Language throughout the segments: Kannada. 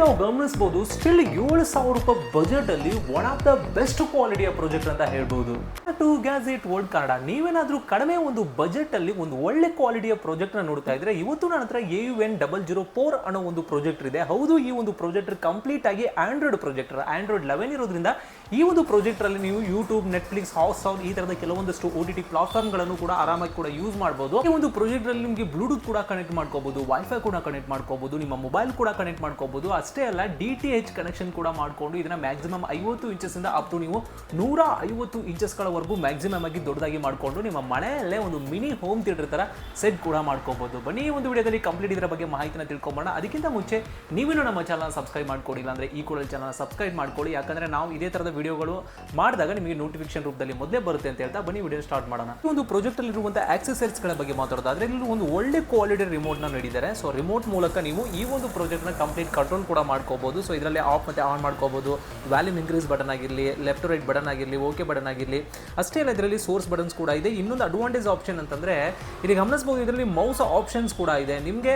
ನಾವು ಗಮನಿಸಬಹುದು ಸ್ಟಿಲ್ ಏಳು ಸಾವಿರ ರೂಪಾಯಿ ಬಜೆಟ್ ಅಲ್ಲಿ ಒನ್ ಆಫ್ ದ ಬೆಸ್ಟ್ ಕ್ವಾಲಿಟಿಯ ಪ್ರಾಜೆಕ್ಟ್ ಅಂತ ಹೇಳ್ಬೋದು. ಟು ಗ್ಯಾಜೆಟ್ ವರ್ಲ್ಡ್ ಕನ್ನಡ ನೀವೇನಾದರೂ ಕಡಿಮೆ ಒಂದು ಬಜೆಟ್ ಅಲ್ಲಿ ಒಂದು ಒಳ್ಳೆ ಕ್ವಾಲಿಟಿಯ ಪ್ರಾಜೆಕ್ಟ್ನ ನೋಡ್ತಾ ಇದ್ರೆ, ಇವತ್ತು ನನ್ನ ಹತ್ರ A U N double zero four ಅನ್ನೋ ಒಂದು ಪ್ರಾಜೆಕ್ಟ್ ಇದೆ. ಹೌದು, ಈ ಒಂದು ಪ್ರಾಜೆಕ್ಟ್ ಕಂಪ್ಲೀಟ್ ಆಗಿ ಆಂಡ್ರಾಯ್ಡ್ ಪ್ರಾಜೆಕ್ಟರ್ ಆಂಡ್ರಾಯ್ಡ್ ಲೆವೆನ್ ಇರೋದ್ರಿಂದ ಈ ಒಂದು ಪ್ರಾಜೆಕ್ಟ್ ಅಲ್ಲಿ ನೀವು ಯೂಟ್ಯೂಬ್ ನೆಟ್ಫ್ಲಿಕ್ಸ್ ಹಾಸ್ ಸೌಂಡ್ ಈ ತರದ ಕೆಲವೊಂದಷ್ಟು ಓ ಟಿ ಟಿ ಪ್ಲಾಟ್ಫಾರ್ಮ್ಗಳನ್ನು ಕೂಡ ಆರಾಮಾಗಿ ಕೂಡ ಯೂಸ್ ಮಾಡಬಹುದು ಈ ಒಂದು ಪ್ರಾಜೆಕ್ಟ್ ಅಲ್ಲಿ ನಿಮಗೆ ಬ್ಲೂಟೂತ್ ಕೂಡ ಕನೆಕ್ಟ್ ಮಾಡ್ಕೋಬಹುದು ವೈಫೈ ಕೂಡ ಕನೆಕ್ಟ್ ಮಾಡ್ಕೋಬಹುದು ನಿಮ್ಮ ಮೊಬೈಲ್ ಕೂಡ ಕನೆಕ್ಟ್ ಮಾಡ್ಕೋಬಹುದು ಅಷ್ಟೇ ಅಲ್ಲ ಡಿ ಟಿ ಎಚ್ ಕನೆಕ್ಷನ್ ಕೂಡ ಮಾಡ್ಕೊಂಡು ಇದನ್ನ ಮ್ಯಾಕ್ಸಿಮಮ್ ಐವತ್ತು ಇಂಚಸ್ ಇಂದ ಅಪ್ ಟು ನೀವು ನೂರ ಐವತ್ತು ಇಂಚಸ್ಗಳವರೆಗೂ ಮ್ಯಾಕ್ಸಿಮಮ್ ಆಗಿ ದೊಡ್ಡದಾಗಿ ಮಾಡ್ಕೊಂಡು ನಿಮ್ಮ ಮನೆಯಲ್ಲೇ ಒಂದು ಮಿನಿ ಹೋಮ್ ಥಿಯೇಟರ್ ಥರ ಸೆಟ್ ಕೂಡ ಮಾಡ್ಕೋಬೋದು. ಬನ್ನಿ, ಈ ಒಂದು ವಿಡಿಯೋದಲ್ಲಿ ಕಂಪ್ಲೀಟ್ ಇದರ ಬಗ್ಗೆ ಮಾಹಿತಿನ ತಿಳ್ಕೊಂಬೋಣ ಅದಕ್ಕಿಂತ ಮುಂಚೆ ನೀವೇನು ನಮ್ಮ ಚಾನಲ್ ಸಬ್ಸ್ಕ್ರೈಬ್ ಮಾಡ್ಕೊಂಡಿಲ್ಲ ಅಂದರೆ ಈ ಕೂಡ ಚಾನಲ್ ಸಬ್ಸ್ಕ್ರೈಬ್ ಮಾಡ್ಕೊಳ್ಳಿ. ಯಾಕಂದರೆ ನಾವು ಇದೇ ಥರದ ವಿಡಿಯೋಗಳು ಮಾಡಿದಾಗ ನಿಮಗೆ ನೋಟಿಫಿಕೇಶನ್ ರೂಪದಲ್ಲಿ ಮೊದಲೇ ಬರುತ್ತೆ ಅಂತ ಹೇಳ್ತಾ ಬನ್ನಿ ವಿಡಿಯೋ ಸ್ಟಾರ್ಟ್ ಮಾಡೋಣ. ಈ ಒಂದು ಪ್ರಾಜೆಕ್ಟ್ ಅಲ್ಲಿ ಇರುವಂತಹ ಆಕ್ಸೆಸರೀಸ್ಗಳ ಬಗ್ಗೆ ಮಾತಾಡೋದಾದ್ರೆ, ಇಲ್ಲಿ ಒಂದು ಒಳ್ಳೆ ಕ್ವಾಲಿಟಿ ರಿಮೋಟ್ನ ನೀಡಿದ್ದಾರೆ. ಸೊ ರಿಮೋಟ್ ಮೂಲಕ ನೀವು ಈ ಒಂದು ಪ್ರಾಜೆಕ್ಟ್ನ ಕಂಪ್ಲೀಟ್ ಕಂಟ್ರೋಲ್ ಕೂಡ ಮಾಡ್ಕೋಬೋದು. ಸೊ ಇದರಲ್ಲಿ ಆಫ್ ಮತ್ತೆ ಆನ್ ಮಾಡ್ಕೋಬೋದು. ವ್ಯಾಲ್ಯೂಮ್ ಇನ್ಕ್ರೀಸ್ ಬಟನ್ ಆಗಿರಲಿ ಲೆಫ್ಟ್ ರೈಟ್ ಬಟನ್ ಆಗಿರಲಿ ಓಕೆ ಬಟನ್ ಆಗಿರಲಿ. ಅಷ್ಟೇ ಅಲ್ಲ, ಇದರಲ್ಲಿ ಸೋರ್ಸ್ ಬಟನ್ಸ್ ಕೂಡ ಇದೆ. ಇನ್ನೊಂದು ಅಡ್ವಾಂಟೇಜ್ ಆಪ್ಷನ್ ಅಂತಂದ್ರೆ, ಇಲ್ಲಿ ಗಮನಿಸಬಹುದು ಇದರಲ್ಲಿ ಮೌಸ್ ಆಪ್ಷನ್ಸ್ ಕೂಡ ಇದೆ. ನಿಮಗೆ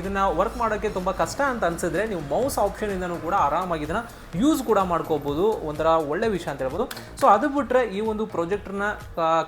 ಇದನ್ನ ವರ್ಕ್ ಮಾಡೋಕ್ಕೆ ತುಂಬಾ ಕಷ್ಟ ಅಂತ ಅನ್ಸಿದ್ರೆ, ನೀವು ಮೌಸ್ ಆಪ್ಷನ್ ಇಂದನೂ ಕೂಡ ಆರಾಮಾಗಿ ಇದನ್ನ ಯೂಸ್ ಕೂಡ ಮಾಡ್ಕೋಬಹುದು ಒಂಥರ ಒಳ್ಳೆ ವಿಷಯ ಅಂತ ಹೇಳ್ಬೋದು. ಸೊ ಅದು ಬಿಟ್ರೆ ಈ ಒಂದು ಪ್ರಾಜೆಕ್ಟ್ನ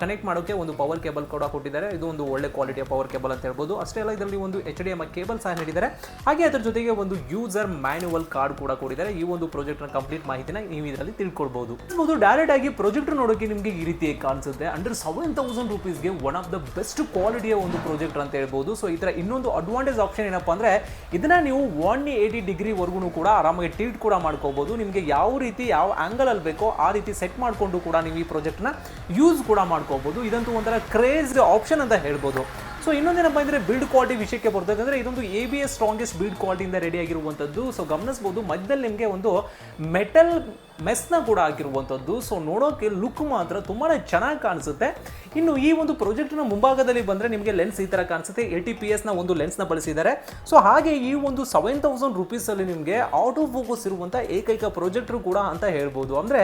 ಕನೆಕ್ಟ್ ಮಾಡೋಕೆ ಒಂದು ಪವರ್ ಕೇಬಲ್ ಕೂಡ ಕೊಟ್ಟಿದ್ದಾರೆ. ಇದು ಒಂದು ಒಳ್ಳೆ ಕ್ವಾಲಿಟಿಯ ಪವರ್ ಕೇಬಲ್ ಅಂತ ಹೇಳ್ಬೋದು. ಅಷ್ಟೇ ಅಲ್ಲ, ಇದರಲ್ಲಿ ಒಂದು ಎಚ್ ಡಿ ಎಂ ಕೇಬಲ್ ಸಹ ನೀಡಿದ್ದಾರೆ. ಹಾಗೆ ಅದರ ಜೊತೆಗೆ ಒಂದು ಯೂಸರ್ ಮ್ಯಾನ್ಯುವಲ್ ಕಾರ್ಡ್ ಕೂಡ ಕೊಟ್ಟಿದ್ದಾರೆ. ಈ ಒಂದು ಪ್ರಾಜೆಕ್ಟ್ನ ಕಂಪ್ಲೀಟ್ ಮಾಹಿತಿನ ನೀವು ಇದರಲ್ಲಿ ತಿಳ್ಕೊಳ್ಬಹುದು ಒಂದು ಡೈರೆಕ್ಟ್ ಆಗಿ ಪ್ರಾಜೆಕ್ಟ್ ನೋಡೋಕೆ ನಿಮಗೆ ರೀತಿ ಕಾಣಿಸುತ್ತೆ. ಅಂಡರ್ ಸೆವೆನ್ ತೌಸಂಡ್ ರುಪೀಸ್ಗೆ ಒನ್ ಆಫ್ ದ ಬೆಸ್ಟ್ ಕ್ವಾಲಿಟಿಯ ಒಂದು ಪ್ರಾಜೆಕ್ಟ್ ಅಂತ ಹೇಳ್ಬೋದು. ಸೊ ಇದರ ಇನ್ನೊಂದು ಅಡ್ವಾಂಟೇಜ್ ಆಪ್ಷನ್ ಏನಪ್ಪ ಅಂದರೆ, ಇದನ್ನ ನೀವು ಒನ್ ಏಯ್ಟಿ ಡಿಗ್ರಿ ವರ್ಗು ಕೂಡ ಆರಾಮಾಗಿ ಟಿಲ್ಟ್ ಕೂಡ ಮಾಡ್ಕೋಬೋದು. ನಿಮಗೆ ಯಾವ ರೀತಿ, ಯಾವ ಆಂಗಲ್ ಅಲ್ಲಿ ಬೇಕೋ ಆ ರೀತಿ ಸೆಟ್ ಮಾಡಿಕೊಂಡು ಕೂಡ ನೀವು ಈ ಪ್ರಾಜೆಕ್ಟ್ನ ಯೂಸ್ ಕೂಡ ಮಾಡ್ಕೋಬೋದು. ಇದಂತೂ ಒಂಥರ ಕ್ರೇಜ್ಡ್ ಆಪ್ಷನ್ ಅಂತ ಹೇಳ್ಬೋದು. ಸೊ ಇನ್ನೊಂದೇನಪ್ಪ ಅಂದರೆ ಬಿಲ್ಡ್ ಕ್ವಾಲಿಟಿ ವಿಷಯಕ್ಕೆ ಬರ್ತಕ್ಕಂದ್ರೆ ಇದೊಂದು A B S strongest build ಕ್ವಾಲಿಟಿಯಿಂದ ready ಆಗಿರುವಂಥದ್ದು ಸೊ ಗಮನಿಸಬಹುದು ಮಧ್ಯದಲ್ಲಿ ನಿಮಗೆ ಒಂದು ಮೆಟಲ್ ಮೆಸ್ನ ಕೂಡ ಹಾಕಿರುವಂಥದ್ದು. ಸೊ ನೋಡೋಕೆ ಲುಕ್ ಮಾತ್ರ ತುಂಬಾ ಚೆನ್ನಾಗಿ ಕಾಣಿಸುತ್ತೆ. ಇನ್ನು ಈ ಒಂದು ಪ್ರಾಜೆಕ್ಟ್ನ ಮುಂಭಾಗದಲ್ಲಿ ಬಂದರೆ ನಿಮಗೆ ಲೆನ್ಸ್ ಈ ಥರ ಕಾಣಿಸುತ್ತೆ. ಎ ಟಿ ಪಿ ಎಸ್ನ ಒಂದು ಲೆನ್ಸ್ನ ಬಳಸಿದ್ದಾರೆ. ಸೊ ಹಾಗೆ ಈ ಒಂದು ಸೆವೆನ್ ತೌಸಂಡ್ ರುಪೀಸಲ್ಲಿ ನಿಮಗೆ ಆಟೋ ಫೋಕಸ್ ಇರುವಂಥ ಏಕೈಕ ಪ್ರಾಜೆಕ್ಟ್ರು ಕೂಡ ಅಂತ ಹೇಳ್ಬೋದು. ಅಂದರೆ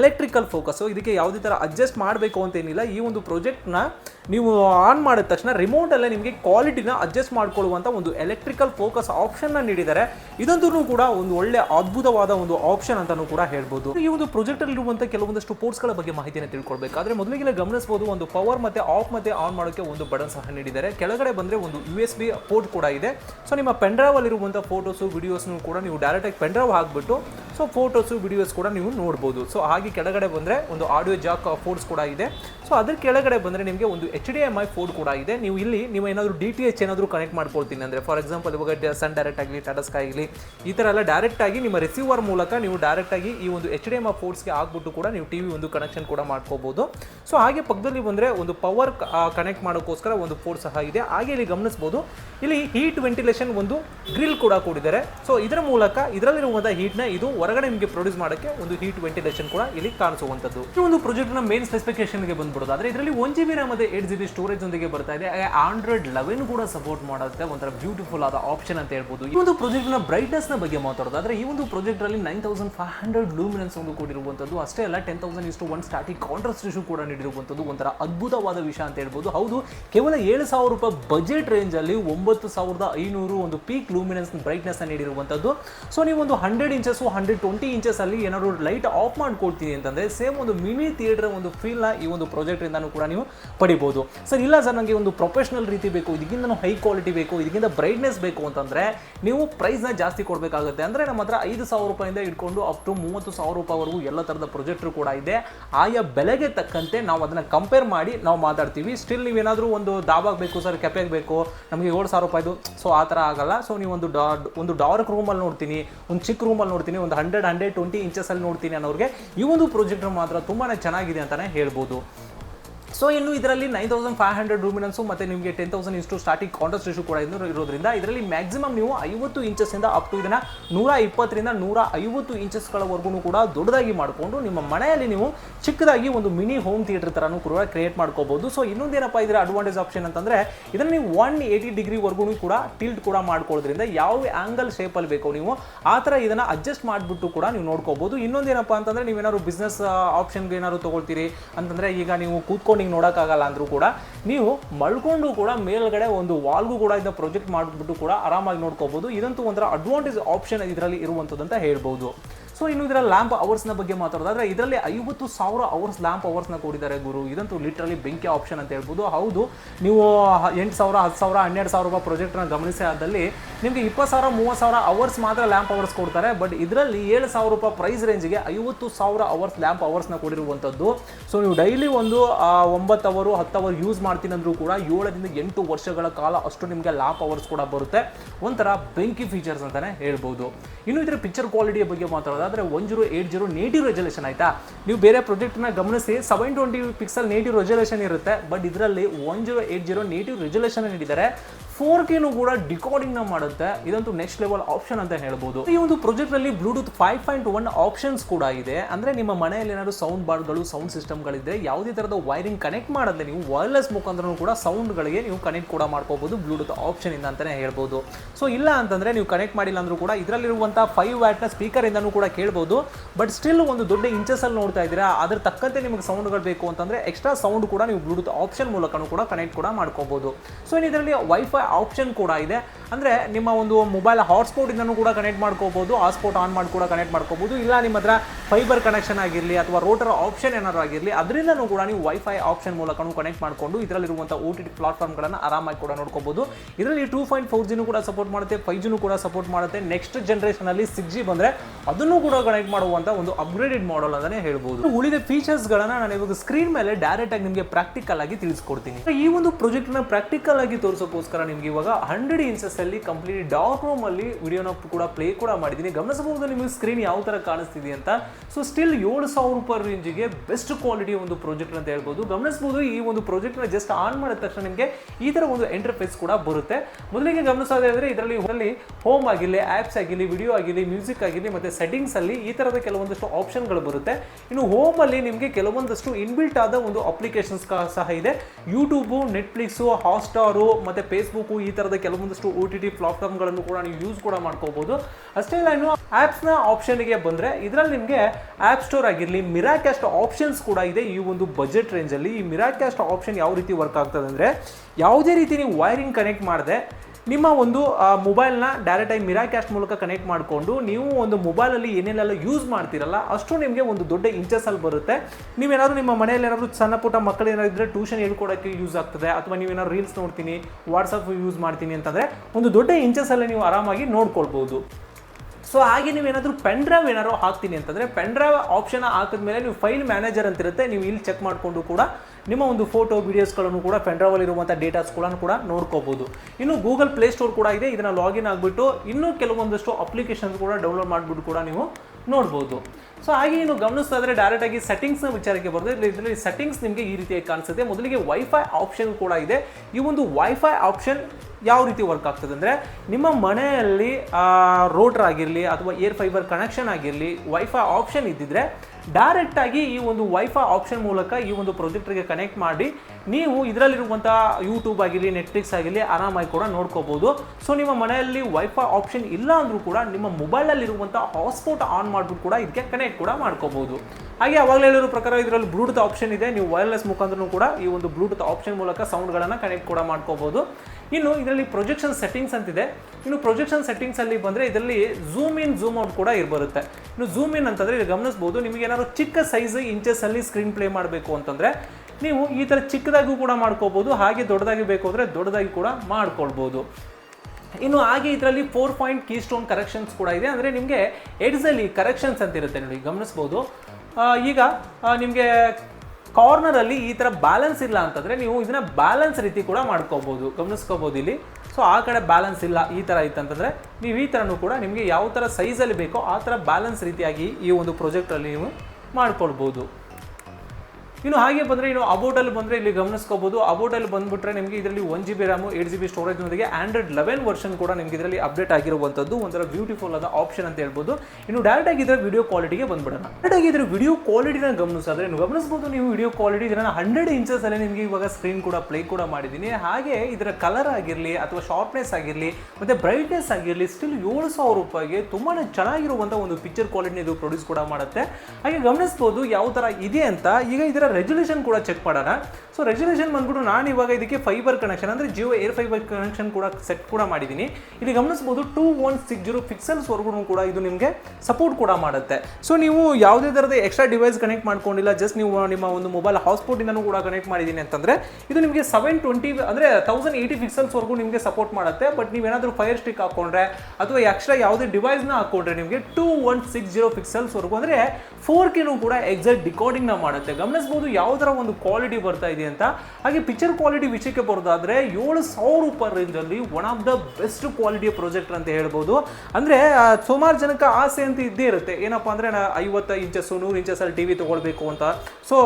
ಎಲೆಕ್ಟ್ರಿಕಲ್ ಫೋಕಸ್ ಇದಕ್ಕೆ ಯಾವುದೇ ಥರ ಅಡ್ಜಸ್ಟ್ ಮಾಡಬೇಕು ಅಂತೇನಿಲ್ಲ. ಈ ಒಂದು ಪ್ರಾಜೆಕ್ಟ್ನ ನೀವು ಆನ್ ಮಾಡಿದ ತಕ್ಷಣ ರಿಮೋಟಲ್ಲೇ ನಿಮಗೆ ಕ್ವಾಲಿಟಿನ ಅಡ್ಜಸ್ಟ್ ಮಾಡ್ಕೊಳ್ಳುವಂಥ ಒಂದು ಎಲೆಕ್ಟ್ರಿಕಲ್ ಫೋಕಸ್ ಆಪ್ಷನ್ನ ನೀಡಿದ್ದಾರೆ. ಇದಂತೂ ಕೂಡ ಒಂದು ಒಳ್ಳೆ ಅದ್ಭುತವಾದ ಒಂದು ಆಪ್ಷನ್ ಅಂತಾನೂ ಕೂಡ ಹೇಳ್ಬೋದು. ಈ ಒಂದು ಪ್ರಾಜೆಕ್ಟ್ ಅಲ್ಲಿ ಇರುವಂತಹ ಕೆಲವೊಂದಷ್ಟು ಪೋರ್ಟ್ಸ್ಗಳ ಬಗ್ಗೆ ಮಾಹಿತಿಯನ್ನು ತಿಳ್ಕೊಳ್ಬೇಕಾದ್ರೆ ಮೊದಲಿಗೆಲ್ಲ ಗಮನಿಸಬಹುದು ಒಂದು ಪವರ್ ಮತ್ತೆ ಆಫ್ ಮತ್ತೆ ಆನ್ ಮಾಡೋಕೆ ಒಂದು ಬಟನ್ ಸಹ ನೀಡಿದ್ದಾರೆ. ಕೆಳಗಡೆ ಬಂದ್ರೆ ಒಂದು ಯು ಎಸ್ ಬಿ ಪೋರ್ಟ್ ಕೂಡ ಇದೆ. ಸೊ ನಿಮ್ಮ ಪೆನ್ಡ್ರೈವ್ ಫೋಟೋಸ್ ಫೋಟೋಸು ವಿಡಿಯೋಸ್ನು ಕೂಡ ನೀವು ಡೈರೆಕ್ಟ್ ಆಗಿ ಪೆನ್ಡ್ರೈವ್ ಹಾಕ್ಬಿಟ್ಟು ಸೊ ಫೋಟೋಸು ವಿಡಿಯೋಸ್ ಕೂಡ ನೀವು ನೋಡ್ಬೋದು. ಸೊ ಹಾಗೆ ಕೆಳಗಡೆ ಬಂದರೆ ಒಂದು ಆಡಿಯೋ ಜಾಕ್ ಫೋರ್ಸ್ ಕೂಡ ಇದೆ. ಸೊ ಅದ್ರ ಕೆಳಗಡೆ ಬಂದರೆ ನಿಮಗೆ ಒಂದು H D M I four ಕೂಡ ಇದೆ. ನೀವು ಇಲ್ಲಿ ನೀವು ಏನಾದರೂ ಡಿ ಟಿ ಎಚ್ ಏನಾದರೂ ಕನೆಕ್ಟ್ ಮಾಡ್ಕೊಳ್ತೀನಿ. ಅಂದರೆ ಫಾರ್ ಎಕ್ಸಾಂಪಲ್ ಇವಾಗ ಸನ್ ಡೈರೆಕ್ಟ್ ಆಗಲಿ ಟಾಟಾ ಸ್ಕೈ ಆಗಲಿ, ಈ ಥರ ಎಲ್ಲ ಡೈರೆಕ್ಟ್ ಆಗಿ ನಿಮ್ಮ ರಿಸೀವರ್ ಮೂಲಕ ನೀವು ಡೈರೆಕ್ಟ್ ಆಗಿ ಈ ಒಂದು ಎಚ್ ಡಿ ಎಂ ಐ ಫೋರ್ಸ್ಗೆ ಆಗ್ಬಿಟ್ಟು ಕೂಡ ನೀವು ಟಿ ವಿ ಒಂದು ಕನೆಕ್ಷನ್ ಕೂಡ ಮಾಡ್ಕೋಬಹುದು ಸೊ ಹಾಗೆ ಪಕ್ಕದಲ್ಲಿ ಬಂದರೆ ಒಂದು ಪವರ್ ಕನೆಕ್ಟ್ ಮಾಡೋಕ್ಕೋಸ್ಕರ ಒಂದು ಫೋರ್ಟ್ ಸಹ ಇದೆ. ಹಾಗೆ ಇಲ್ಲಿ ಗಮನಿಸಬಹುದು ಇಲ್ಲಿ ಹೀಟ್ ವೆಂಟಿಲೇಷನ್ ಒಂದು ಗ್ರಿಲ್ ಕೂಡ ಕೂಡಿದ್ದಾರೆ ಸೊ ಇದರ ಮೂಲಕ ಇದರಲ್ಲಿರುವಂಥ ಹೀಟ್ನ ಇದು ಹೊರಗಡೆ ನಿಮಗೆ ಪ್ರೊಡ್ಯೂಸ್ ಮಾಡೋಕ್ಕೆ ಒಂದು ಹೀಟ್ ವೆಂಟಿಲೇಷನ್ ಕೂಡ ಇಲ್ಲಿ ಕಾಣಿಸುವಂಥದ್ದು. ಈ ಒಂದು ಪ್ರಾಜೆಕ್ಟ್ನ ಮೇನ್ ಸ್ಪೆಸಿಫಿಕೇಶನ್ಗೆ ಬಂದ್ಬಿಡೋದು. ಆದರೆ ಇದರಲ್ಲಿ ಒನ್ ಜಿ ಬಿ ರ್ಯಾಮ್ ಮತ್ತೆ ಏಟ್ ಜಿ ಬಿ ಸ್ಟೋರೇಜ್ ಒಂದಿಗೆ ಬರ್ತಾ ಇದೆ. ಆಂಡ್ರಾಯ್ಡ್ ಲೆವೆನ್ ಕೂಡ ಸಪೋರ್ಟ್ ಮಾಡುತ್ತೆ. ಒಂಥರ ಬ್ಯೂಟಿಫುಲ್ ಆದ ಆಪ್ಷನ್ ಅಂತ ಹೇಳ್ಬೋದು. ಈ ಒಂದು ಪ್ರಾಜೆಕ್ಟ್ನ ಬ್ರೈಟ್ನೆಸ್ನ ಬಗ್ಗೆ ಮಾತಾಡೋದಾದ್ರೆ ಈ ಒಂದು ಪ್ರಾಜೆಕ್ಟಲ್ಲಿ nine thousand five hundred lumens ಒಂದು ಕೊಟ್ಟಿರುವಂಥದ್ದು. ಅಷ್ಟೇ ಅಲ್ಲ ಟೆನ್ ತೌಸಂಡ್ ಇಷ್ಟು ಒನ್ ಸ್ಟಾರ್ಟಿಂಗ್ ಕಾಂಟ್ರಾಸ್ಟ್ ಕೂಡ ನೀಡಿರುವಂಥದ್ದು ಒಂಥರ ಅದ್ಭುತವಾದ ವಿಷಯ ಅಂತ ಹೇಳ್ಬೋದು. ಹೌದು, ಕೇವಲ ಏಳು ಸಾವಿರ ರೂಪಾಯಿ ಬಜೆಟ್ ರೇಂಜಲ್ಲಿ ಒಂಬತ್ತು ಸಾವಿರದ ಐನೂರು ಒಂದು ಪೀಕ್ ಲೂಮಿನೆನ್ಸ್ ಬ್ರೈಟ್ನೆಸ್ ನೀಡಿರುವಂಥದ್ದು. ಸೊ ನೀವು ಒಂದು hundred inches hundred twenty inches ಅಲ್ಲಿ ಏನಾದ್ರು ಲೈಟ್ ಆಫ್ ಮಾಡ್ಕೊಡ್ತೀನಿ ಅಂತಂದರೆ ಸೇಮ್ ಒಂದು ಮಿನಿ ಥಿಯೇಟರ್ ಒಂದು ಫೀಲ್ನ ಈ ಒಂದು ಪ್ರಾಜೆಕ್ಟ್ ಇಂದಾನು ಕೂಡ ನೀವು ಪಡಿಬೋದು. ಸರ್ ಇಲ್ಲ ಸರ್ ನನಗೆ ಒಂದು ಪ್ರೊಫೆಷನಲ್ ರೀತಿ ಬೇಕು ಇದಕ್ಕಿಂತ ಹೈ ಕ್ವಾಲಿಟಿ ಬೇಕು, ಇದಕ್ಕಿಂತ ಬ್ರೈಟ್ನೆಸ್ ಬೇಕು ಅಂತಂದರೆ ನೀವು ಪ್ರೈಸ್ನ ಜಾಸ್ತಿ ಕೊಡಬೇಕಾಗುತ್ತೆ. ಅಂದರೆ ನಮ್ಮ ಹತ್ರ ಐದು ಸಾವಿರ ರೂಪಾಯಿಂದ ಇಟ್ಕೊಂಡು ಅಪ್ ಟು ಮೂವತ್ತು ಸಾವಿರ ರೂಪಾಯಿವರೆಗೂ ಎಲ್ಲ ಥರದ ಪ್ರೊಜೆಕ್ಟ್ರು ಕೂಡ ಇದೆ. ಆಯಾ ಬೆಲೆಗೆ ತಕ್ಕಂತೆ ನಾವು ಅದನ್ನು ಕಂಪೇರ್ ಮಾಡಿ ನಾವು ಮಾತಾಡ್ತೀವಿ. ಸ್ಟಿಲ್ ನೀವೇನಾದರೂ ಒಂದು ದಾಬಾಗೆ ಬೇಕು ಸರ್ ಕೆಪೆಗೆ ಬೇಕು, ನಮಗೆ ಏಳು ಸಾವಿರ ರೂಪಾಯಿದು ಸೊ ಆ ಥರ ಆಗಲ್ಲ. ಸೊ ನೀವು ಒಂದು ಡಾ, ಒಂದು ಡಾರ್ಕ್ ರೂಮಲ್ಲಿ ನೋಡ್ತೀನಿ, ಒಂದು ಚಿಕ್ಕ ರೂಮಲ್ಲಿ ನೋಡ್ತೀನಿ, ಒಂದು ಹಂಡ್ರೆಡ್ ಹಂಡ್ರೆಡ್ ಟ್ವೆಂಟಿ ಇಂಚಸಲ್ಲಿ ನೋಡ್ತೀನಿ ಅನ್ನೋರಿಗೆ ಈ ಒಂದು ಪ್ರಾಜೆಕ್ಟ್ ಮಾತ್ರ ತುಂಬಾ ಚೆನ್ನಾಗಿದೆ ಅಂತಲೇ ಹೇಳ್ಬೋದು. ಸೊ ಇನ್ನು ಇದರಲ್ಲಿ nine thousand five hundred lumens ಮತ್ತು ನಿಮಗೆ ಟೆನ್ ತೌಸಂಡ್ ಇಷ್ಟು ಸ್ಟಾರ್ಟಿಂಗ್ ಕಾಂಟ್ರಾಸ್ಟ್ ಇಶ್ಯೂ ಕೂಡ ಇನ್ನು ಇರೋದ್ರಿಂದ ಇದರಲ್ಲಿ ಮ್ಯಾಕ್ಸಿಮಮ್ ನೀವು ಐವತ್ತು ಇಂಚಸ್ಸಿಂದ ಅಪ್ ಟು ಇದನ್ನು ನೂರ ಇಪ್ಪತ್ತರಿಂದ ನೂರ ಐವತ್ತು ಇಂಚಸ್ಗಳವರೆಗೂ ಕೂಡ ದೊಡ್ಡದಾಗಿ ಮಾಡಿಕೊಂಡು ನಿಮ್ಮ ಮನೆಯಲ್ಲಿ ನೀವು ಚಿಕ್ಕದಾಗಿ ಒಂದು ಮಿನಿ ಹೋಮ್ ಥಿಯೇಟರ್ ಥರನೂ ಕೂಡ ಕ್ರಿಯೇಟ್ ಮಾಡ್ಕೋಬಹುದು ಸೊ ಇನ್ನೊಂದೇನಪ್ಪ ಇದರ ಅಡ್ವಾಂಟೇಜ್ ಆಪ್ಷನ್ ಅಂತಂದರೆ ಇದನ್ನು ನೀವು ಒನ್ ಏಯ್ಟಿ ಡಿಗ್ರಿವರೆಗೂ ಕೂಡ ಟಿಲ್ಟ್ ಕೂಡ ಮಾಡ್ಕೊಳ್ಳೋದ್ರಿಂದ ಯಾವ ಆ್ಯಂಗಲ್ ಶೇಪಲ್ಲಿ ಬೇಕೋ ನೀವು ಆ ಥರ ಇದನ್ನು ಅಡ್ಜಸ್ಟ್ ಮಾಡಿಬಿಟ್ಟು ಕೂಡ ನೀವು ನೋಡ್ಕೋಬಹುದು ಇನ್ನೊಂದೇನಪ್ಪ ಅಂತಂದರೆ ನೀವೇನಾದ್ರು ಬಿಸ್ನೆಸ್ ಆಪ್ಷನ್ಗೆ ಏನಾದ್ರು ತೊಗೊಳ್ತೀರಿ ಅಂತಂದರೆ ಈಗ ನೀವು ಕೂತ್ಕೊಂಡು ನಿಮಗೆ ನೋಡೋಕ್ಕಾಗಲ್ಲ ಅಂದರೂ ಕೂಡ ನೀವು ಮಲ್ಕೊಂಡು ಕೂಡ ಮೇಲ್ಗಡೆ ಒಂದು ವಾಲ್ಗೂ ಕೂಡ ಇದನ್ನ ಪ್ರೊಜೆಕ್ಟ್ ಮಾಡಿಬಿಟ್ಟು ಕೂಡ ಆರಾಮಾಗಿ ನೋಡ್ಕೋಬಹುದು ಇದಂತೂ ಒಂಥರ ಅಡ್ವಾಂಟೇಜ್ ಆಪ್ಷನ್ ಇದರಲ್ಲಿ ಇರುವಂಥದ್ದು ಅಂತ ಹೇಳ್ಬೋದು. ಸೊ ಇನ್ನು ಇದರ ಲ್ಯಾಂಪ್ ಅವರ್ಸ್ನ ಬಗ್ಗೆ ಮಾತಾಡೋದಾದ್ರೆ, ಇದರಲ್ಲಿ ಐವತ್ತು ಸಾವಿರ ಅವರ್ಸ್ ಲ್ಯಾಂಪ್ ಅವರ್ಸ್ನ ಕೊಡಿದ್ದಾರೆ ಗುರು. ಇದಂತೂ ಲಿಟ್ರಲಿ ಬೆಂಕಿ ಆಪ್ಷನ್ ಅಂತ ಹೇಳ್ಬೋದು. ಹೌದು, ನೀವು ಎಂಟು ಸಾವಿರ, ಹತ್ತು ಸಾವಿರ, ಹನ್ನೆರಡು ಸಾವಿರ ರೂಪಾಯಿ ಪ್ರಾಜೆಕ್ಟ್ನ ಗಮನಿಸಿದಲ್ಲಿ ನಿಮಗೆ ಇಪ್ಪತ್ತು ಸಾವಿರ, ಮೂವತ್ತು ಸಾವಿರ ಅವರ್ಸ್ ಮಾತ್ರ ಲ್ಯಾಂಪ್ ಅವರ್ಸ್ ಕೊಡ್ತಾರೆ. ಬಟ್ ಇದರಲ್ಲಿ ಏಳು ಸಾವಿರ ರೂಪಾಯಿ ಪ್ರೈಸ್ ರೇಂಜ್ಗೆ ಐವತ್ತು ಸಾವಿರ ಅವರ್ಸ್ ಲ್ಯಾಂಪ್ ಅವರ್ಸ್ನ ಕೊಡಿರುವಂಥದ್ದು ಸೊ ನೀವು ಡೈಲಿ ಒಂದು ಒಂಬತ್ತು ಅವರು ಹತ್ತು ಅವರ್ ಯೂಸ್ ಮಾಡ್ತೀನಿ ಅಂದರೂ ಕೂಡ ಏಳರಿಂದ ಎಂಟು ವರ್ಷಗಳ ಕಾಲ ಅಷ್ಟು ನಿಮಗೆ ಲ್ಯಾಂಪ್ ಅವರ್ಸ್ ಕೂಡ ಬರುತ್ತೆ. ಒಂಥರ ಬೆಂಕಿ ಫೀಚರ್ಸ್ ಅಂತಲೇ ಹೇಳ್ಬೋದು. ಇನ್ನು ಇದರ ಪಿಕ್ಚರ್ ಕ್ವಾಲಿಟಿಯ ಬಗ್ಗೆ ಮಾತಾಡೋದಾದ್ರೆ one zero eight zero native resolution ಆಯಿತಾ? ನೀವು ಬೇರೆ ಪ್ರಾಜೆಕ್ಟ್ನ ಗಮನಿಸಿ seven twenty pixel native resolution ಇರುತ್ತೆ ಬಟ್ ಇದರಲ್ಲಿ one zero eight zero native resolution ನೀಡಿದ್ದಾರೆ ಫೋರ್ ಕೆನೂ ಕೂಡ ಡಿಕೋಡಿಂಗ್ನ ಮಾಡುತ್ತೆ. ಇದಂತೂ ನೆಕ್ಸ್ಟ್ ಲೆವೆಲ್ ಆಪ್ಷನ್ ಅಂತ ಹೇಳ್ಬೋದು. ಈ ಒಂದು ಪ್ರಾಜೆಕ್ಟ್ ಅಲ್ಲಿ Bluetooth five point one options ಕೂಡ ಇದೆ. ಅಂದ್ರೆ ನಿಮ್ಮ ಮನೆಯಲ್ಲಿ ಏನಾದರೂ ಸೌಂಡ್ ಬಾರ್ಗಳು ಸೌಂಡ್ ಸಿಸ್ಟಮ್ಗಳಿದ್ದರೆ ಯಾವುದೇ ತರದ ವೈರಿಂಗ್ ಕನೆಕ್ಟ್ ಮಾಡದೆ ನೀವು ವೈರ್ಲೆಸ್ ಮುಖಾಂತರ ಕೂಡ ಸೌಂಡ್ಗಳಿಗೆ ನೀವು ಕನೆಕ್ಟ್ ಕೂಡ ಮಾಡ್ಕೋಬಹುದು ಬ್ಲೂಟೂತ್ ಆಪ್ಷನ್ ಇಂದ ಅಂತಾನೆ ಹೇಳ್ಬೋದು. ಸೊ ಇಲ್ಲ ಅಂತಂದ್ರೆ ನೀವು ಕನೆಕ್ಟ್ ಮಾಡಿಲ್ಲ ಅಂದ್ರೂ ಕೂಡ ಇದರಲ್ಲಿರುವಂಥ ಫೈವ್ ವ್ಯಾಟ್ನ ಸ್ಪೀಕರ್ ಇಂದನೂ ಕೂಡ ಕೇಳ್ಬೋದು. ಬಟ್ ಸ್ಟಿಲ್ ಒಂದು ದೊಡ್ಡ ಇಂಚಸ್ ಅಲ್ಲಿ ನೋಡ್ತಾ ಇದ್ದೀರಾ, ಅದ್ರ ತಕ್ಕಂತೆ ನಿಮಗೆ ಸೌಂಡ್ಗಳು ಬೇಕು ಅಂತಂದ್ರೆ ಎಕ್ಸ್ಟ್ರಾ ಸೌಂಡ್ ಕೂಡ ನೀವು ಬ್ಲೂಟೂತ್ ಆಪ್ಷನ್ ಮೂಲಕನೂ ಕೂಡ ಕನೆಕ್ಟ್ ಕೂಡ ಮಾಡ್ಕೋಬಹುದು ಸೊ ಇದರಲ್ಲಿ ವೈಫೈ ಆಪ್ಷನ್ ಕೂಡ ಇದೆ. ಅಂದರೆ ನಿಮ್ಮ ಒಂದು ಮೊಬೈಲ್ ಹಾಟ್ಸ್ಪಾಟ್ ಇಂದನೂ ಕೂಡ ಕನೆಕ್ಟ್ ಮಾಡ್ಕೋಬಹುದು ಹಾಟ್ಸ್ಪಾಟ್ ಆನ್ ಮಾಡಿ ಕೂಡ ಕನೆಕ್ಟ್ ಮಾಡ್ಕೋಬೋದು. ಇಲ್ಲ, ನಿಮ್ಮ ಹತ್ರ ಫೈಬರ್ ಕನೆಕ್ಷನ್ ಆಗಿರಲಿ ಅಥವಾ ರೋಟರ್ ಆಪ್ಷನ್ ಏನಾದರೂ ಆಗಿರಲಿ, ಅದರಿಂದನೂ ಕೂಡ ನೀವು ವೈಫೈ ಆಪ್ಷನ್ ಮೂಲಕನೂ ಕನೆಕ್ಟ್ ಮಾಡಿಕೊಂಡು ಇದರಲ್ಲಿರುವಂಥ ಓ ಟಿ ಟಿ ಪ್ಲಾಟ್ಫಾರ್ಮ್ಗಳನ್ನು ಆರಾಮಾಗಿ ಕೂಡ ನೋಡ್ಕೋಬಹುದು ಇದರಲ್ಲಿ ಟೂ ಪಾಯಿಂಟ್ ಫೋರ್ ಜಿನೂ ಕೂಡ ಸಪೋರ್ಟ್ ಮಾಡುತ್ತೆ ಫೈವ್ ಜಿನೂ ಕೂಡ ಸಪೋರ್ಟ್ ಮಾಡುತ್ತೆ. ನೆಕ್ಸ್ಟ್ ಜನರೇಷನ್ ಅಲ್ಲಿ ಸಿಕ್ಸ್ ಜಿ ಬಂದ್ರೆ ಅದನ್ನು ಕೂಡ ಕನೆಕ್ಟ್ ಮಾಡುವಂಥ ಒಂದು ಅಪ್ಗ್ರೇಡೆಡ್ ಮಾಡಲ್ ಅಂತಾನೆ ಹೇಳ್ಬೋದು. ಉಳಿದ ಫೀಚರ್ಸ್ ಗಳನ್ನ ನಾನು ಇವಾಗ ಸ್ಕ್ರೀನ್ ಮೇಲೆ ಡೈರೆಕ್ಟ್ ಆಗಿ ನಿಮಗೆ ಪ್ರಾಕ್ಟಿಕಲ್ ಆಗಿ ತಿಳಿಸ್ಕೊಡ್ತೀನಿ. ಈ ಒಂದು ಪ್ರಾಜೆಕ್ಟ್ನ ಪ್ರಾಕ್ಟಿಕಲ್ ಆಗಿ ತೋರಿಸೋಕೋಸ್ಕರ ನಿಮ್ಗೆ ಇವಾಗ ಹಂಡ್ರೆಡ್ ಇಂಚಸ್ ಅಲ್ಲಿ ಕಂಪ್ಲೀಟ್ ಡಾರ್ಕ್ ರೂಮ್ ಅಲ್ಲಿ ವಿಡಿಯೋನ ಕೂಡ ಪ್ಲೇ ಕೂಡ ಮಾಡಿದ್ದೀನಿ. ಗಮನಿಸಬಹುದು ನಿಮಗೆ ಸ್ಕ್ರೀನ್ ಯಾವ ತರ ಕಾಣಿಸ್ತಿದೆ ಅಂತ. ಸೊ ಸ್ಟಿಲ್ ಏಳು ಸಾವಿರ ರೂಪಾಯಿ ರೇಂಜಿಗೆ ಬೆಸ್ಟ್ ಕ್ವಾಲಿಟಿ ಒಂದು ಪ್ರಾಜೆಕ್ಟ್ ಅಂತ ಹೇಳ್ಬೋದು. ಗಮನಿಸಬಹುದು ಈ ಒಂದು ಪ್ರಾಜೆಕ್ಟ್ನ ಜಸ್ಟ್ ಆನ್ ಮಾಡಿದ ತಕ್ಷಣ ನಿಮಗೆ ಈ ತರ ಒಂದು ಎಂಟರ್ಫೇಸ್ ಕೂಡ ಬರುತ್ತೆ. ಮೊದಲಿಗೆ ಗಮನಿಸೋದಾದ್ರೆ ಇದರಲ್ಲಿ ಇದರಲ್ಲಿ ಹೋಮ್ ಆಗಿರಲಿ ಆಪ್ಸ್ ಆಗಿರಲಿ ವಿಡಿಯೋ ಆಗಿರಲಿ ಮ್ಯೂಸಿಕ್ ಆಗಿರಲಿ, ಮತ್ತೆ ಸೆಟ್ಟಿಂಗ್ಸ್ ಅಲ್ಲಿ ಈ ತರದ ಕೆಲವೊಂದಷ್ಟು ಆಪ್ಷನ್ಗಳು ಬರುತ್ತೆ. ಇನ್ನು ಹೋಮ್ ಅಲ್ಲಿ ನಿಮಗೆ ಕೆಲವೊಂದಷ್ಟು ಇನ್ಬಿಲ್ಟ್ ಆದ ಒಂದು ಅಪ್ಲಿಕೇಶನ್ಸ್ ಸಹ ಇದೆ. ಯೂಟ್ಯೂಬು ನೆಟ್ಫ್ಲಿಕ್ಸು ಹಾಟ್ಸ್ಟಾರು ಮತ್ತೆ ಫೇಸ್ಬುಕ್ ಈ ತರದ ಕೆಲವೊಂದಷ್ಟು ಓ ಟಿ ಟಿ ಪ್ಲಾಟ್ಫಾರ್ಮ್ಗಳನ್ನು ಕೂಡ ನೀವು ಯೂಸ್ ಕೂಡ ಮಾಡ್ಕೋಬಹುದು ಅಷ್ಟೇ ಇನ್ನು ಆ್ಯಪ್ಸ್ನ ಆಪ್ಷನ್ಗೆ ಬಂದ್ರೆ ಇದರಲ್ಲಿ ನಿಮಗೆ ಆಪ್ ಸ್ಟೋರ್ ಆಗಿರಲಿ ಮಿರಾಕ್ಯಾಸ್ಟ್ ಆಪ್ಷನ್ಸ್ ಕೂಡ ಇದೆ ಈ ಒಂದು ಬಜೆಟ್ ರೇಂಜಲ್ಲಿ ಈ ಮಿರಾಕ್ಯಾಸ್ಟ್ ಆಪ್ಷನ್ ಯಾವ ರೀತಿ ವರ್ಕ್ ಆಗ್ತದೆ ಅಂದರೆ, ಯಾವುದೇ ರೀತಿ ನೀವು ವೈರಿಂಗ್ ಕನೆಕ್ಟ್ ಮಾಡದೆ, ನಿಮ್ಮ ಒಂದು ಮೊಬೈಲ್ನ ಡೈರೆಕ್ಟಾಗಿ ಮಿರಾಕ್ಯಾಸ್ಟ್ ಮೂಲಕ ಕನೆಕ್ಟ್ ಮಾಡಿಕೊಂಡು, ನೀವು ಒಂದು ಮೊಬೈಲಲ್ಲಿ ಏನೇನೆಲ್ಲ ಯೂಸ್ ಮಾಡ್ತೀರಲ್ಲ, ಅಷ್ಟು ನಿಮಗೆ ಒಂದು ದೊಡ್ಡ ಇಂಚಸಲ್ಲಿ ಬರುತ್ತೆ. ನೀವೇನಾದರೂ ನಿಮ್ಮ ಮನೆಯಲ್ಲಿ ಏನಾದರೂ ಸಣ್ಣ ಪುಟ್ಟ ಮಕ್ಕಳು ಏನಾದ್ರು ಇದ್ರೆ ಟ್ಯೂಷನ್ ಹೇಳ್ಕೊಡೋಕ್ಕೆ ಯೂಸ್ ಆಗ್ತದೆ, ಅಥವಾ ನೀವೇನಾದ್ರು ರೀಲ್ಸ್ ನೋಡ್ತೀನಿ ವಾಟ್ಸಪ್ ಯೂಸ್ ಮಾಡ್ತೀನಿ ಅಂತಂದರೆ, ಒಂದು ದೊಡ್ಡ ಇಂಚಸ್ಸಲ್ಲೇ ನೀವು ಆರಾಮಾಗಿ ನೋಡ್ಕೊಳ್ಬೋದು. ಸೊ ಹಾಗೆ ನೀವೇನಾದರೂ ಪೆನ್ ಡ್ರೈವ್ ಏನಾದ್ರು ಹಾಕ್ತೀನಿ ಅಂತಂದರೆ ಪೆನ್ ಡ್ರೈವ್ ಆಪ್ಷನ್ ಹಾಕಿದ್ಮೇಲೆ ನೀವು ಫೈಲ್ ಮ್ಯಾನೇಜರ್ ಅಂತಿರುತ್ತೆ ನೀವು ಇಲ್ಲಿ ಚೆಕ್ ಮಾಡಿಕೊಂಡು ಕೂಡ ನಿಮ್ಮ ಒಂದು ಫೋಟೋ ವೀಡಿಯೋಸ್ಗಳನ್ನು ಕೂಡ ಪೆನ್ ಡ್ರೈವಲ್ಲಿ ಇರುವಂಥ ಡೇಟಾಸ್ಗಳನ್ನು ಕೂಡ ನೋಡ್ಕೋಬೋದು. ಇನ್ನು ಗೂಗಲ್ ಪ್ಲೇ ಸ್ಟೋರ್ ಕೂಡ ಇದೆ. ಇದನ್ನು ಲಾಗಿನ್ ಆಗಿಬಿಟ್ಟು ಇನ್ನೂ ಕೆಲವೊಂದಷ್ಟು ಅಪ್ಲಿಕೇಶನ್ಸ್ ಕೂಡ ಡೌನ್ಲೋಡ್ ಮಾಡಿಬಿಟ್ಟು ಕೂಡ ನೀವು ನೋಡ್ಬೋದು. ಸೊ ಹಾಗೆ ನೀವು ಗಮನಿಸ್ತಾ ಇದ್ರೆ ಡೈರೆಕ್ಟ್ ಆಗಿ ಸೆಟ್ಟಿಂಗ್ಸ್ನ ವಿಚಾರಕ್ಕೆ ಬರೋದು. ಇದರಲ್ಲಿ ಸೆಟ್ಟಿಂಗ್ಸ್ ನಿಮಗೆ ಈ ರೀತಿಯಾಗಿ ಕಾಣಿಸುತ್ತೆ. ಮೊದಲಿಗೆ ವೈಫೈ ಆಪ್ಷನ್ ಕೂಡ ಇದೆ. ಈ ಒಂದು ವೈಫೈ ಆಪ್ಷನ್ ಯಾವ ರೀತಿ ವರ್ಕ್ ಆಗ್ತದೆ ಅಂದರೆ, ನಿಮ್ಮ ಮನೆಯಲ್ಲಿ ರೋಟರ್ ಆಗಿರಲಿ ಅಥವಾ ಏರ್ ಫೈಬರ್ ಕನೆಕ್ಷನ್ ಆಗಿರಲಿ ವೈಫೈ ಆಪ್ಷನ್ ಇದ್ದಿದ್ರೆ ಡೈರೆಕ್ಟ್ ಆಗಿ ಈ ಒಂದು ವೈಫೈ ಆಪ್ಷನ್ ಮೂಲಕ ಈ ಒಂದು ಪ್ರೊಜೆಕ್ಟ್ರಿಗೆ ಕನೆಕ್ಟ್ ಮಾಡಿ ನೀವು ಇದರಲ್ಲಿರುವಂಥ ಯೂಟ್ಯೂಬ್ ಆಗಿರಲಿ ನೆಟ್ಫ್ಲಿಕ್ಸ್ ಆಗಿರಲಿ ಆರಾಮಾಗಿ ಕೂಡ ನೋಡ್ಕೋಬಹುದು ಸೊ ನಿಮ್ಮ ಮನೆಯಲ್ಲಿ ವೈಫೈ ಆಪ್ಷನ್ ಇಲ್ಲ ಅಂದ್ರೂ ಕೂಡ ನಿಮ್ಮ ಮೊಬೈಲಲ್ಲಿರುವಂಥ ಹಾಟ್ಸ್ಪಾಟ್ ಆನ್ ಮಾಡಿಬಿಟ್ಟು ಕೂಡ ಇದಕ್ಕೆ ಕನೆಕ್ಟ್ ಕೂಡ ಮಾಡ್ಕೋಬಹುದು ಹಾಗೆ ಅವಾಗಲೇ ಹೇಳಿರೋ ಪ್ರಕಾರ ಇದರಲ್ಲಿ ಬ್ಲೂಟೂತ್ ಆಪ್ಷನ್ ಇದೆ. ನೀವು ವೈರ್ಲೆಸ್ ಮುಖಾಂತರ ಕೂಡ ಈ ಒಂದು ಬ್ಲೂಟೂತ್ ಆಪ್ಷನ್ ಮೂಲಕ ಸೌಂಡ್ಗಳನ್ನು ಕನೆಕ್ಟ್ ಕೂಡ ಮಾಡ್ಕೋಬಹುದು ಇನ್ನು ಇದರಲ್ಲಿ ಪ್ರೊಜೆಕ್ಷನ್ ಸೆಟ್ಟಿಂಗ್ಸ್ ಅಂತಿದೆ. ಇನ್ನು ಪ್ರೊಜೆಕ್ಷನ್ ಸೆಟ್ಟಿಂಗ್ಸಲ್ಲಿ ಬಂದರೆ ಇದರಲ್ಲಿ ಝೂಮ್ ಇನ್ ಝೂಮ್ ಔಟ್ ಕೂಡ ಇರ್ಬರುತ್ತೆ. ಇನ್ನು ಝೂಮ್ ಇನ್ ಅಂತಂದರೆ ಇದು ಗಮನಿಸ್ಬೋದು, ನಿಮಗೆ ಏನಾದರೂ ಚಿಕ್ಕ ಸೈಜ್ ಇಂಚಸ್ ಅಲ್ಲಿ ಸ್ಕ್ರೀನ್ ಪ್ಲೇ ಮಾಡಬೇಕು ಅಂತಂದರೆ ನೀವು ಈ ಥರ ಚಿಕ್ಕದಾಗೂ ಕೂಡ ಮಾಡ್ಕೋಬೋದು, ಹಾಗೆ ದೊಡ್ಡದಾಗಿ ಬೇಕು ಅಂದರೆ ದೊಡ್ಡದಾಗಿ ಕೂಡ ಮಾಡ್ಕೊಳ್ಬೋದು. ಇನ್ನು ಹಾಗೆ ಇದರಲ್ಲಿ four point keystone corrections ಕೂಡ ಇದೆ. ಅಂದರೆ ನಿಮಗೆ ಎಡ್ಸಲ್ಲಿ ಕರೆಕ್ಷನ್ಸ್ ಅಂತ ಇರುತ್ತೆ ನೋಡಿ, ಗಮನಿಸ್ಬೋದು. ಈಗ ನಿಮಗೆ ಕಾರ್ನರಲ್ಲಿ ಈ ಥರ ಬ್ಯಾಲೆನ್ಸ್ ಇಲ್ಲ ಅಂತಂದರೆ ನೀವು ಇದನ್ನ ಬ್ಯಾಲೆನ್ಸ್ ರೀತಿ ಕೂಡ ಮಾಡ್ಕೋಬೋದು. ಗಮನಿಸ್ಕೋಬೋದು ಇಲ್ಲಿ. ಸೊ ಆ ಕಡೆ ಬ್ಯಾಲೆನ್ಸ್ ಇಲ್ಲ, ಈ ಥರ ಇತ್ತಂತಂದರೆ ನೀವು ಈ ಥರನೂ ಕೂಡ ನಿಮಗೆ ಯಾವ ಥರ ಸೈಜಲ್ಲಿ ಬೇಕೋ ಆ ಥರ ಬ್ಯಾಲೆನ್ಸ್ ರೀತಿಯಾಗಿ ಈ ಒಂದು ಪ್ರಾಜೆಕ್ಟಲ್ಲಿ ನೀವು ಮಾಡ್ಕೊಳ್ಬೋದು. ಇನ್ನು ಹಾಗೆ ಬಂದರೆ ಇನ್ನು ಅಬೋಟಲ್ಲಿ ಬಂದರೆ ಇಲ್ಲಿ ಗಮನಿಸ್ಕೋಬೋದು. ಅಬೋಟಲ್ಲಿ ಬಂದ್ಬಿಟ್ರೆ ನಿಮಗೆ ಇದರಲ್ಲಿ one G B RAM eight G B ಸ್ಟೋರೇಜ್ನೊಂದಿಗೆ android eleven version ಕೂಡ ನಿಮಗೆ ಇದರಲ್ಲಿ ಅಪ್ಡೇಟ್ ಆಗಿರುವಂಥದ್ದು. ಒಂಥರ ಬ್ಯೂಟಿಫುಲ್ ಆದ ಆಪ್ಷನ್ ಅಂತ ಹೇಳ್ಬೋದು. ಇನ್ನು ಡೈರೆಕ್ಟ್ ಆಗಿ ಇದರ ವಿಡಿಯೋ ಕ್ವಾಲಿಟಿಗೆ ಬಂದ್ಬಿಡೋಣ. ಡೈರೆಕ್ಟ್ ಆಗಿ ಇದರ ವಿಡಿಯೋ ಕ್ವಾಲಿಟಿನ ಗಮನಿಸಿದ್ರೆ ನೀವು ಗಮನಿಸ್ಬೋದು, ನೀವು ವಿಡಿಯೋ ಕ್ವಾಲಿಟಿ ಇದನ್ನ ಹಂಡ್ರೆಡ್ ಇಂಚಸ್ ಅಲ್ಲಿ ನಿಮಗೆ ಇವಾಗ ಸ್ಕ್ರೀನ್ ಕೂಡ ಪ್ಲೇ ಕೂಡ ಮಾಡಿದ್ದೀನಿ. ಹಾಗೆ ಇದರ ಕಲರ್ ಆಗಿರಲಿ ಅಥವಾ ಶಾರ್ಪ್ನೆಸ್ ಆಗಿರಲಿ, ಮತ್ತೆ ಬ್ರೈಟ್ನೆಸ್ ಆಗಿರಲಿ ಸ್ಟಿಲ್ ಏಳು ಸಾವಿರ ರೂಪಾಯಿಗೆ ತುಂಬಾ ಚೆನ್ನಾಗಿರುವಂಥ ಒಂದು ಪಿಕ್ಚರ್ ಕ್ವಾಲಿಟಿನ ಇದು ಪ್ರೊಡ್ಯೂಸ್ ಕೂಡ ಮಾಡುತ್ತೆ. ಹಾಗೆ ಗಮನಿಸ್ಬೋದು ಯಾವ ಥರ ಇದೆ ಅಂತ. ಈಗ ಇದರ ಇದರ ರೆಜುಲೇಷನ್ ಕೂಡ ಚೆಕ್ ಮಾಡೋಣ. ಸೊ ರೆಜುಲೇಷನ್ ಬಂದ್ಬಿಟ್ಟು ನಾನು ಇವಾಗ ಇದಕ್ಕೆ ಫೈಬರ್ ಕನೆಕ್ಷನ್ ಅಂದರೆ ಜಿಯೋ ಏರ್ ಫೈಬರ್ ಕನೆಕ್ಷನ್ ಕೂಡ ಸೆಟ್ ಕೂಡ ಮಾಡಿದ್ದೀನಿ ಇಲ್ಲಿ ಗಮನಿಸ್ಬೋದು ಟೂ ಒನ್ ಸಿಕ್ಸ್ ಜೀರೋ ಕೂಡ ಇದು ನಿಮಗೆ ಸಪೋರ್ಟ್ ಕೂಡ ಮಾಡುತ್ತೆ. ಸೊ ನೀವು ಯಾವುದೇ ಥರದ ಎಕ್ಸ್ಟ್ರಾ ಡಿವೈಸ್ ಕನೆಕ್ಟ್ ಮಾಡ್ಕೊಂಡಿಲ್ಲ ಜಸ್ಟ್ ನೀವು ನಿಮ್ಮ ಒಂದು ಮೊಬೈಲ್ ಹಾಟ್ಸ್ಪಾಟಿಂದನೂ ಕೂಡ ಕನೆಕ್ಟ್ ಮಾಡಿದ್ದೀನಿ ಅಂತಂದರೆ ಇದು ನಿಮಗೆ ಸೆವೆನ್ ಟ್ವೆಂಟಿ ಅಂದರೆ ತೌಸಂಡ್ ಏಯ್ಟಿ ಪಿಕ್ಸೆಲ್ಸ್ವರೆಗೂ ನಿಮಗೆ ಸಪೋರ್ಟ್ ಮಾಡುತ್ತೆ. ಬಟ್ ನೀವೇನಾದರೂ ಫೈರ್ ಸ್ಟಿಕ್ ಹಾಕೊಂಡ್ರೆ ಅಥವಾ ಎಕ್ಸ್ಟ್ರಾ ಯಾವುದೇ ಡಿವೈಸ್ನ ಹಾಕೊಂಡ್ರೆ ನಿಮಗೆ ಟೂ ಒನ್ ಸಿಕ್ಸ್ ಜೀರೋ ಪಿಕ್ಸೆಲ್ಸ್ವರೆಗೂ ಅಂದರೆ ಫೋರ್ ಕೆನೂ ಕೂಡ ಎಕ್ಸಾಕ್ಟ್ ಡಿಕೋಡಿಂಗ್ನ ಮಾಡುತ್ತೆ. ಗಮನಿಸ್ಬೋದು ಯಾವ ಥರ ಒಂದು ಕ್ವಾಲಿಟಿ ಬರ್ತಾ ಇದೆ ಅಂತ. ಹಾಗೆ ಪಿಕ್ಚರ್ ಕ್ವಾಲಿಟಿ ವಿಷಯಕ್ಕೆ ಬರೋದಾದ್ರೆ ಏಳು ಸಾವಿರ ರೂಪಾಯಿ ರೇಂಜಲ್ಲಿ ಒನ್ ಆಫ್ ದ ಬೆಸ್ಟ್ ಕ್ವಾಲಿಟಿಯ ಪ್ರಾಜೆಕ್ಟ್ ಅಂತ ಹೇಳ್ಬೋದು. ಅಂದರೆ ಸುಮಾರು ಜನಕ್ಕೆ ಆಸೆ ಅಂತ ಇದ್ದೇ ಇರುತ್ತೆ. ಏನಪ್ಪ ಅಂದರೆ, ನಾ ಐವತ್ತು ಇಂಚಸ್ಸು ನೂರು ಇಂಚಸ್ಸಲ್ಲಿ ಟಿ ವಿ ತೊಗೊಳ್ಬೇಕು ಅಂತ. ಸೊ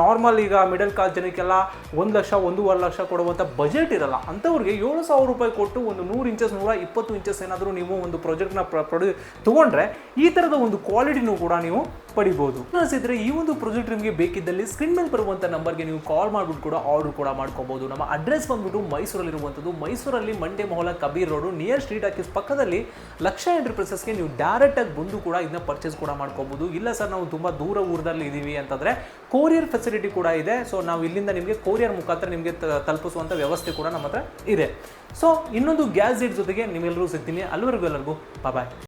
ನಾರ್ಮಲ್ ಈಗ ಮಿಡಲ್ ಕ್ಲಾಸ್ ಜನಕ್ಕೆಲ್ಲ ಒಂದು ಲಕ್ಷ, ಒಂದೂವರೆ ಲಕ್ಷ ಕೊಡುವಂಥ ಬಜೆಟ್ ಇರಲ್ಲ. ಅಂಥವ್ರಿಗೆ ಏಳು ಸಾವಿರ ರೂಪಾಯಿ ಕೊಟ್ಟು ಒಂದು ನೂರು ಇಂಚಸ್ ನೂರ ಇಪ್ಪತ್ತು ಇಂಚಸ್ ಏನಾದರೂ ನೀವು ಒಂದು ಪ್ರಾಜೆಕ್ಟ್ನ ಪ್ರೊಡ್ಯೂ, ತೊಗೊಂಡ್ರೆ ಈ ಥರದ ಒಂದು ಕ್ವಾಲಿಟಿನೂ ಕೂಡ ನೀವು ಪಡಿಬೋದು. ಅನಿಸಿದ್ರೆ ಈ ಒಂದು ಪ್ರಾಜೆಕ್ಟ್ ನಿಮಗೆ ಬೇಕಿದ್ದಲ್ಲಿ ಸ್ಕ್ರೀನ್ ಮೇಲೆ ಬರುವಂಥ ನಂಬರ್ಗೆ ನೀವು ಕಾಲ್ ಮಾಡ್ಬಿಟ್ಟು ಕೂಡ ಆರ್ಡರ್ ಕೂಡ ಮಾಡ್ಕೋಬಹುದು ನಮ್ಮ ಅಡ್ರೆಸ್ ಬಂದ್ಬಿಟ್ಟು ಮೈಸೂರಲ್ಲಿರುವಂಥದ್ದು. ಮೈಸೂರಲ್ಲಿ Mandi Mohalla Kabir road. Near street ಆಕೀಸ್ ಪಕ್ಕದಲ್ಲಿ ಲಕ್ಷ ಎಂಟರ್ಪ್ರೈಸಸ್ಗೆ ನೀವು ಡೈರೆಕ್ಟಾಗಿ ಬಂದು ಕೂಡ ಇದನ್ನ ಪರ್ಚೇಸ್ ಕೂಡ ಮಾಡ್ಕೋಬಹುದು ಇಲ್ಲ ಸರ್ ನಾವು ತುಂಬ ದೂರ ಊರದಲ್ಲಿ ಇದ್ದೀವಿ ಅಂತಂದರೆ ಕೊರಿಯರ್ ಫೆಸಿಲಿಟಿ ಕೂಡ ಇದೆ. ಸೊ ನಾವು ಇಲ್ಲಿಂದ ನಿಮಗೆ ಕೊರಿಯರ್ ಮುಖಾಂತರ ನಿಮಗೆ ತಲುಪಿಸುವಂಥ ವ್ಯವಸ್ಥೆ ಕೂಡ ನಮ್ಮ ಹತ್ರ ಇದೆ. ಸೊ ಇನ್ನೊಂದು ಗ್ಯಾಸ್ ಜೊತೆಗೆ ನಿಮ್ಮೆಲ್ಲರೂ ಸಿಗ್ತೀನಿ. ಅಲ್ಲಿವರೆಗೂ ಎಲ್ಲರಿಗೂ ಬಾಯ್